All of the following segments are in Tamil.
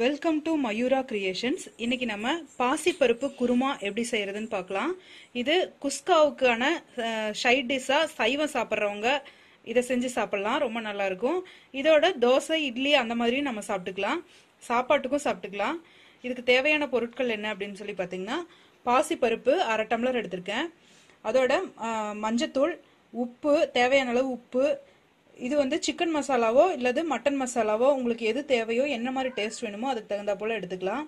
வெல்கம் டு மயூரா கிரியேஷன்ஸ் இன்னைக்கு நம்ம பாசிப்பருப்பு குருமா எப்படி செய்யறதுன்னு பார்க்கலாம். இது குஸ்காவுக்கான சைட் டிஷ்ஷா சைவம் சாப்பிட்றவங்க இதை செஞ்சு சாப்பிடலாம். ரொம்ப நல்லா இருக்கும். இதோட தோசை இட்லி அந்த மாதிரியும் நம்ம சாப்பிட்டுக்கலாம். சாப்பாட்டுக்கும் சாப்பிட்டுக்கலாம். இதுக்கு தேவையான பொருட்கள் என்ன அப்படின்னு சொல்லி பார்த்தீங்கன்னா பாசிப்பருப்பு அரை டம்ளர் எடுத்திருக்கேன். அதோட மஞ்சத்தூள் உப்பு தேவையான அளவு உப்பு இது வந்து சிக்கன் மசாலாவோ இல்லது மட்டன் மசாலாவோ உங்களுக்கு எது தேவையோ என்ன மாதிரி டேஸ்ட் வேணுமோ அதுக்கு தகுந்தா போல் எடுத்துக்கலாம்.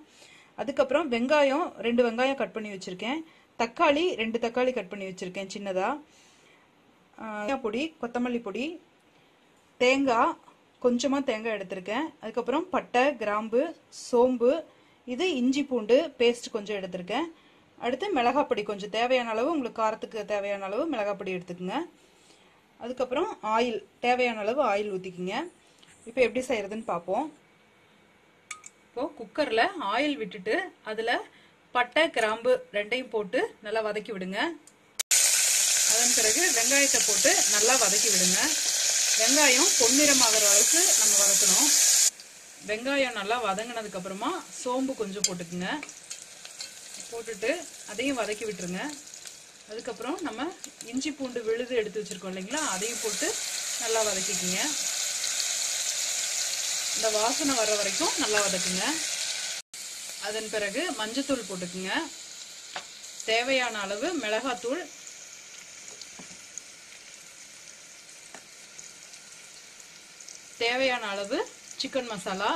அதுக்கப்புறம் வெங்காயம் ரெண்டு வெங்காயம் கட் பண்ணி வச்சுருக்கேன். தக்காளி ரெண்டு தக்காளி கட் பண்ணி வச்சுருக்கேன் சின்னதாக பொடி கொத்தமல்லி பொடி தேங்காய் கொஞ்சமாக தேங்காய் எடுத்திருக்கேன். அதுக்கப்புறம் பட்டை கிராம்பு சோம்பு இது இஞ்சி பூண்டு பேஸ்ட் கொஞ்சம் எடுத்திருக்கேன். அடுத்து மிளகாப்பொடி கொஞ்சம் தேவையான அளவு உங்களுக்கு காரத்துக்கு தேவையான அளவு மிளகாய் பொடி எடுத்துக்கோங்க. அதுக்கப்புறம் ஆயில் தேவையான அளவு ஆயில் ஊற்றிக்கிங்க இப்போ எப்படி செய்கிறதுன்னு பார்ப்போம் இப்போது குக்கரில் ஆயில் விட்டுட்டு அதில் பட்டை கிராம்பு ரெண்டையும் போட்டு நல்லா வதக்கி விடுங்க. அதன் பிறகு வெங்காயத்தை போட்டு நல்லா வதக்கி விடுங்க. வெங்காயம் பொன்னிறமாகிற அளவுக்கு நம்ம வதக்கணும். வெங்காயம் நல்லா வதங்கினதுக்கப்புறமா சோம்பு கொஞ்சம் போட்டுக்குங்க. போட்டுட்டு அதையும் வதக்கி விட்டுருங்க. அதுக்கப்புறம் நம்ம இஞ்சி பூண்டு விழுது எடுத்து வச்சிருக்கோம் இல்லைங்களா? அதையும் போட்டு நல்லா வதக்கிக்கிங்க. இந்த வாசனை வர வரைக்கும் நல்லா வதக்குங்க. அதன் பிறகு மஞ்சத்தூள் போட்டுக்குங்க. தேவையான அளவு மிளகாத்தூள். தேவையான அளவு சிக்கன் மசாலா.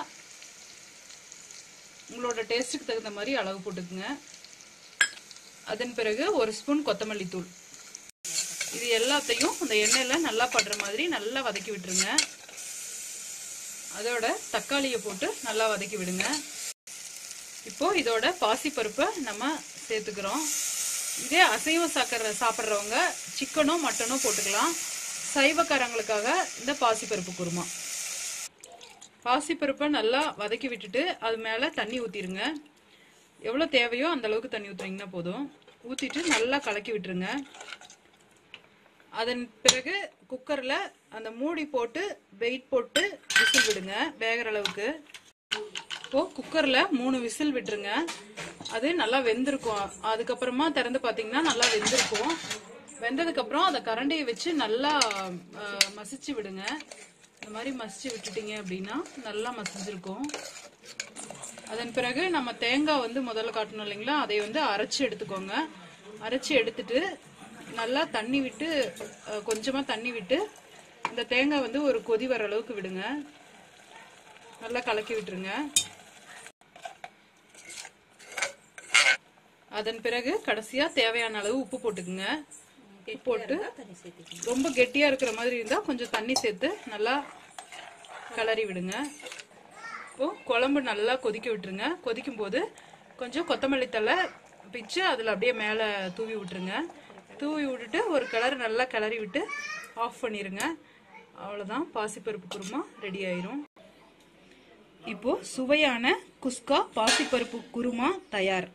உங்களோட டேஸ்ட்டுக்கு தகுந்த மாதிரி அளவு போட்டுக்குங்க. அதன் பிறகு ஒரு ஸ்பூன் கொத்தமல்லி தூள். இது எல்லாத்தையும் அந்த எண்ணெயில் நல்லா படுற மாதிரி நல்லா வதக்கி விட்டுருங்க. அதோட தக்காளியை போட்டு நல்லா வதக்கி விடுங்க. இப்போ இதோட பாசிப்பருப்பை நம்ம சேர்த்துக்கிறோம். இதே அசைவம் சாக்கிற சாப்பிட்றவங்க சிக்கனோ மட்டனோ போட்டுக்கலாம். சைவக்காரங்களுக்காக இந்த பாசிப்பருப்பு குருமா. பாசிப்பருப்பை நல்லா வதக்கி விட்டுட்டு அது மேலே தண்ணி ஊற்றிடுங்க எவ்வளோ தேவையோ அந்த அளவுக்கு தண்ணி ஊற்றுறீங்கன்னா போதும். ஊற்றிட்டு நல்லா கலக்கி விட்டுருங்க. அதன் பிறகு குக்கரில் அந்த மூடி போட்டு வெயிட் போட்டு விசில் விடுங்க வேகிற அளவுக்கு. இப்போது குக்கரில் மூணு விசில் விட்டுருங்க. அது நல்லா வெந்திருக்கும். அதுக்கப்புறமா திறந்து பார்த்தீங்கன்னா நல்லா வெந்திருக்கும். வெந்ததுக்கப்புறம் அதை கரண்டியை வச்சு நல்லா மசிச்சு விடுங்க. இந்த மாதிரி மசிச்சு விட்டுட்டீங்க அப்படின்னா நல்லா மசிஞ்சிருக்கும். அதன் பிறகு நம்ம தேங்காய் வந்து முதல்ல காட்டணும் இல்லைங்களா? அதை வந்து அரைச்சி எடுத்துக்கோங்க. அரைச்சி எடுத்துட்டு நல்லா தண்ணி விட்டு கொஞ்சமாக கொஞ்சமா தண்ணி விட்டு இந்த தேங்காய் வந்து ஒரு கொதி வர அளவுக்கு விடுங்க. நல்லா கலக்கி விட்டுருங்க. அதன் பிறகு கடைசியா தேவையான அளவு உப்பு போட்டுக்குங்க. உப்பு போட்டு ரொம்ப கெட்டியா இருக்கிற மாதிரி இருந்தா கொஞ்சம் தண்ணி சேர்த்து நல்லா கிளறி விடுங்க. குழம்பு நல்லா கொதிக்க விட்டுருங்க. கொதிக்கும் போது கொஞ்சம் கொத்தமல்லி தழை பிச்சு அதில் அப்படியே மேலே தூவி விட்டுருங்க. தூவி விட்டுட்டு ஒரு கிளறு நல்லா கிளறி விட்டு ஆஃப் பண்ணிடுங்க அவ்வளோதான் பாசிப்பருப்பு குருமா ரெடி ஆயிரும். இப்போ சுவையான குஸ்கா பாசிப்பருப்பு குருமா தயார்.